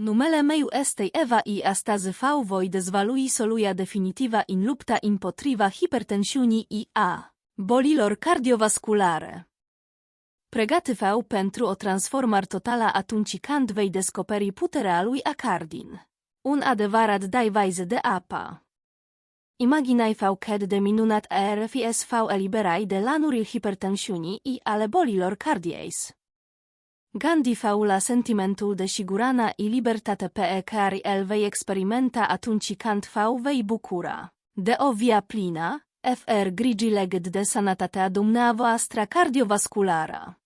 Numele meiu estei eva i astazy v voi dezvalui soluia definitiva in lupta impotriva hipertensiuni i a. Bolilor cardiovasculare. Pregaty v pentru o transformar totala atunci cand vei descoperi puterea lui Acardin. Un adevărat daivaise de apa. Imaginai v ced de minunat ERFIS v eliberai de lanuril hipertensiuni i ale bolilor cardiais. Gandhi faula sentimentul de sigurana i libertate pe care el vei experimenta atunci când fau vei bucura. De o via plina, fr grigi leged de sanatatea dumneavoastră cardiovasculara.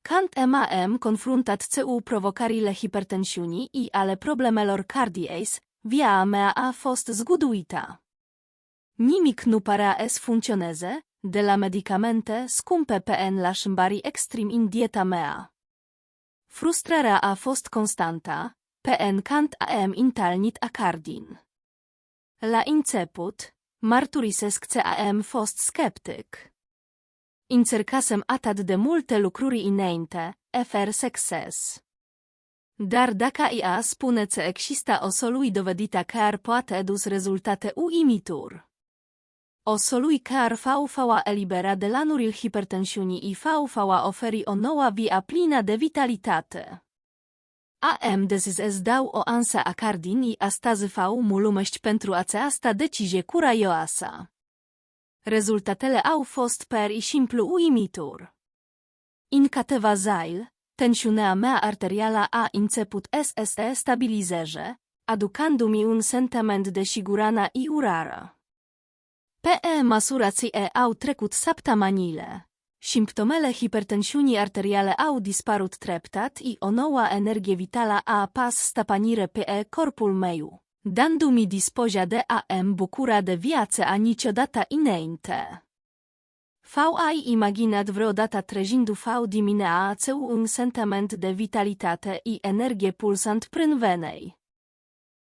Kant MAM confruntat cu provocările hipertensiunii i ale problemelor cardiais, via mea a fost zguduita. Nimic nu parea es funcționeze, de la medicamente scumpe PN la șmbari extrem in dieta mea. Frustrarea a fost constanta, PN Kant am intalnit acardin. La început, marturisesc că am fost sceptic. Încercasem atât de multe lucruri înainte, fr succes. Dar dacă ea spune că există o soluție dovedită care poate dus rezultate uimitor. O soluție care fau elibera de lanuril hipertensiunii i fau oferi o noua via plină de vitalitate. AM decis dau o ansa a cardin i astazy fau mulumești pentru aceasta decizie curajoasa. Rezultatele au fost per i simplu uimitor. In cateva zail, tensiunea mea arterială a început SSE stabilizeze, aducându-mi un sentiment de sigurana i urară. PE masurație au trecut săptămânile. Simptomele hipertensiunii arteriale au disparut treptat i o nouă energie vitală a pas stapanire pe corpul meu dându-mi dispoja de am bucura de viață a niciodată înainte. Fau ai imaginat vreodată trăjindu fau dimineață un sentiment de vitalitate i energie pulsant prin venei.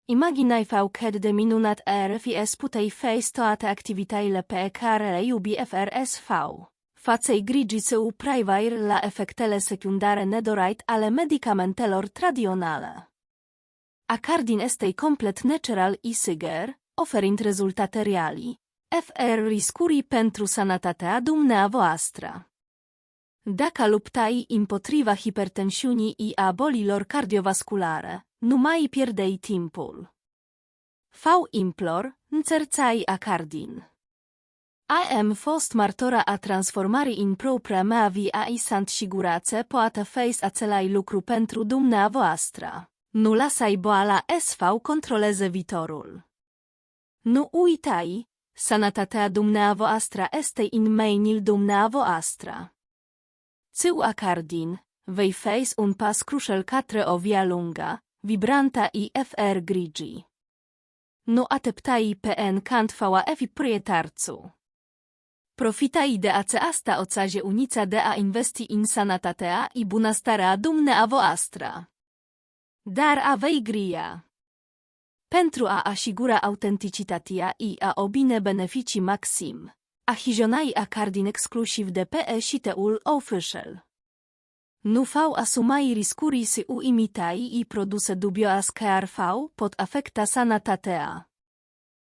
Imaginai fau cât de minunat ar fi putei face toate activitățile pe care iubi FRSV. Faței grigi să upraivair la efectele secundare nedorait ale medicamentelor tradiționale. Acardin estei complet natural i sigur, oferind rezultate reali. FR riscuri pentru sănătatea dumneavoastră. Dacă luptai împotriva hipertensiunii i a bolilor cardiovasculare, nu mai pierdei timpul. Fau implor, înțărțai acardin. Am fost martora a transformării în propria mea via și sant sigurațe poate face același lucru pentru dumneavoastră. Nu lasai boala SV controleze viitorul. Nu uitai, sănătatea dumneavoastră este în mâinile dumneavoastră. Țiu acardin, vei face un pas crucial către o via lungă, vibranta i fr grigi. Nu ateptai cant fała efi prietarcu. Profitai de aceasta ocazie unica de a investi in sanatatea i bunăstarea dumneavoastră. Dar avei gria. Pentru a asigura autenticitatea i a obine beneficii maxim, achiziționai acardin exclusiv de pe site-ul official. Nu fau asumai riscuri si u imitai i produse dubioas care fau pot afecta sanatatea.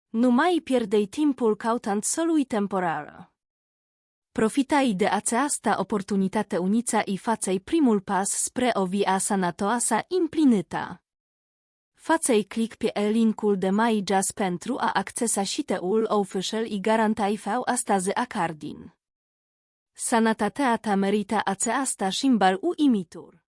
Nu mai pierdei timpul cautant solui temporar. Profitai de aceasta oportunitate unica i facei primul pas spre o via sanatoasa implinita. Facei click pe linkul de mai jazz pentru a accesa site-ul official i garantai fau astaze acardin. Sanatatea ta merita aceasta shimbal u imitur.